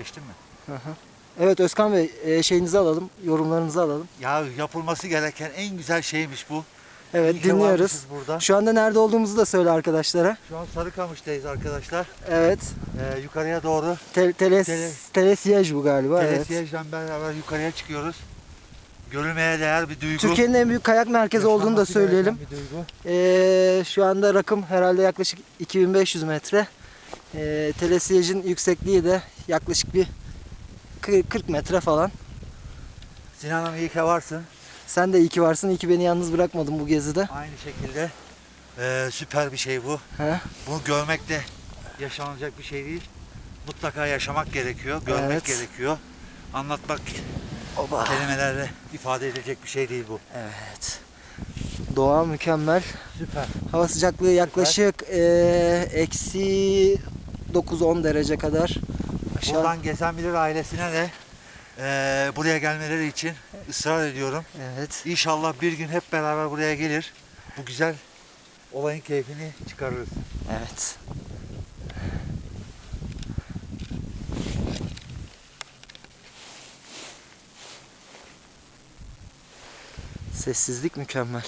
Geçtin mi? Hı hı. Evet Özkan Bey e, şeyinizi alalım, yorumlarınızı alalım. Ya yapılması gereken en güzel şeymiş bu. Evet İyi dinliyoruz. burada. Şu anda nerede olduğumuzu da söyle arkadaşlara. Şu an Sarıkamış'tayız arkadaşlar. Evet. Ee, yukarıya doğru Te teles, Tele- telesiyej bu galiba. Evet. Telesiyej'den beraber yukarıya çıkıyoruz. Görülmeye değer bir duygu. Türkiye'nin en büyük kayak merkezi olduğunu da Yaşanması söyleyelim. Ee, şu anda rakım herhalde yaklaşık 2500 metre. Ee, telesiyejin yüksekliği de yaklaşık bir kı- 40 metre falan. Sinan'ım iyi ki varsın. Sen de iyi ki varsın. İyi ki beni yalnız bırakmadın bu gezide. Aynı şekilde ee, süper bir şey bu. He? Bunu görmek de yaşanacak bir şey değil. Mutlaka yaşamak gerekiyor, görmek Evet. gerekiyor. Anlatmak Oba. kelimelerle ifade edilecek bir şey değil bu. Evet. Doğa mükemmel. Süper. Hava sıcaklığı yaklaşık eksi 9-10 derece kadar. Aşağı. Buradan Gezen Bilir ailesine de eee, buraya gelmeleri için ısrar ediyorum. Evet. İnşallah bir gün hep beraber buraya gelir. Bu güzel olayın keyfini çıkarırız. Evet. Sessizlik mükemmel.